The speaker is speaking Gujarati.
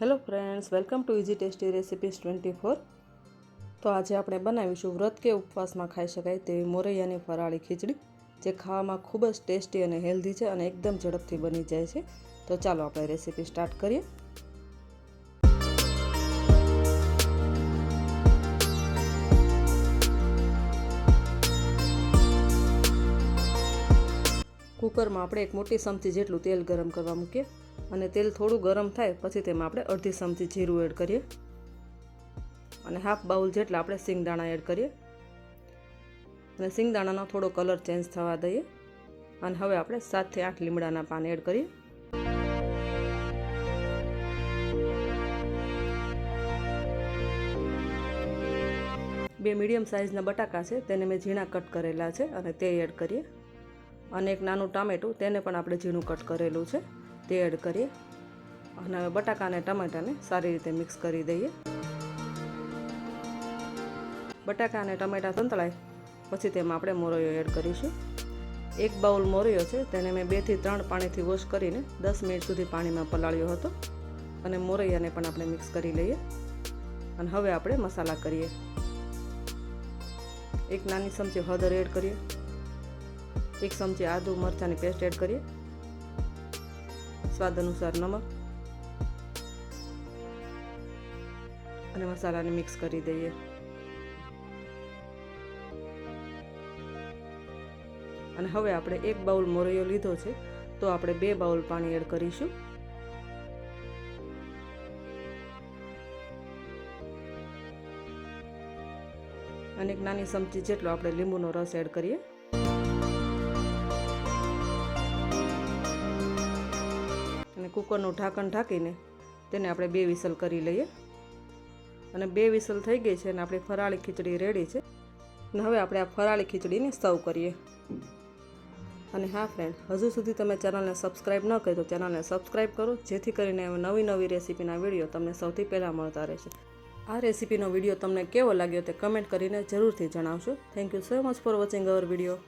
Hello friends, welcome to easy tasty recipes twenty four. તો આજે આપણે બનાવીશું વ્રત કે ઉપવાસમાં ખાઈ શકાય તેવી મોરૈયાની ફરાળી ખીચડી, જે ખાવામાં ખૂબ જ ટેસ્ટી અને હેલ્ધી છે અને એકદમ ઝડપથી બની જાય છે. તો ચાલો આપણે રેસીપી સ્ટાર્ટ કરીએ. કુકરમાં આપણે એક મોટી ચમચી જેટલું તેલ ગરમ કરવા મૂકીએ. અને તેલ થોડું ગરમ થાય પછી તેમાં આપણે અડધી ચમચી જીરું એડ કરીએ. અને હાફ બાઉલ જેટલા આપણે સિંગદાણા એડ કરીએ. અને સિંગદાણાનો થોડો કલર ચેન્જ થવા દઈએ. અને હવે આપણે સાતથી આઠ લીમડાના પાન એડ કરીએ. બે મીડિયમ સાઇઝના બટાકા છે, તેને મેં ઝીણા કટ કરેલા છે અને તે એડ કરીએ. અને એક નાનું ટામેટું, તેને પણ આપણે ઝીણું કટ કરેલું છે. તે એડ કરીએ અને હવે બટાકા અને ટમેટાને સારી રીતે મિક્સ કરી દઈએ. બટાકા અને ટમેટા સંતળાય, પછી તેમાં આપણે મોરૈયો એડ કરીશું. એક બાઉલ મોરૈયો છે, તેને મેં બેથી ત્રણ પાણીથી વોશ કરીને દસ મિનિટ સુધી પાણીમાં પલાળ્યો હતો. અને મોરૈયાને પણ આપણે મિક્સ કરી લઈએ. અને હવે આપણે મસાલા કરીએ. એક નાની ચમચી હળદર એડ કરીએ. એક ચમચી આદુ મરચાંની પેસ્ટ એડ કરીએ. સ્વાદ અનુસાર નમક અને મસાલાને મિક્સ કરી દઈએ. અને હવે આપણે એક બાઉલ મોરૈયો લીધો છે, તો આપણે બે બાઉલ પાણી એડ કરીશું. અને એક નાની ચમચી જેટલો આપણે લીંબુનો રસ એડ કરીએ. કુકરનું ઢાંકણ ઢાંકીને તેને આપણે બે વિસલ કરી લઈએ. અને બે વિસલ થઈ ગઈ છે અને આપણી ફરાળી ખીચડી રેડી છે. અને હવે આપણે આ ફરાળી ખીચડીને સર્વ કરીએ. અને હા ફ્રેન્ડ હજુ સુધી તમે ચેનલને સબસ્ક્રાઈબ ન કરી તો ચેનલને સબસ્ક્રાઈબ કરો, જેથી કરીને નવી નવી રેસીપીના વીડિયો તમને સૌથી પહેલાં મળતા રહેશે. આ રેસીપીનો વીડિયો તમને કેવો લાગ્યો તે કમેન્ટ કરીને જરૂરથી જણાવશો thank you so much for watching our video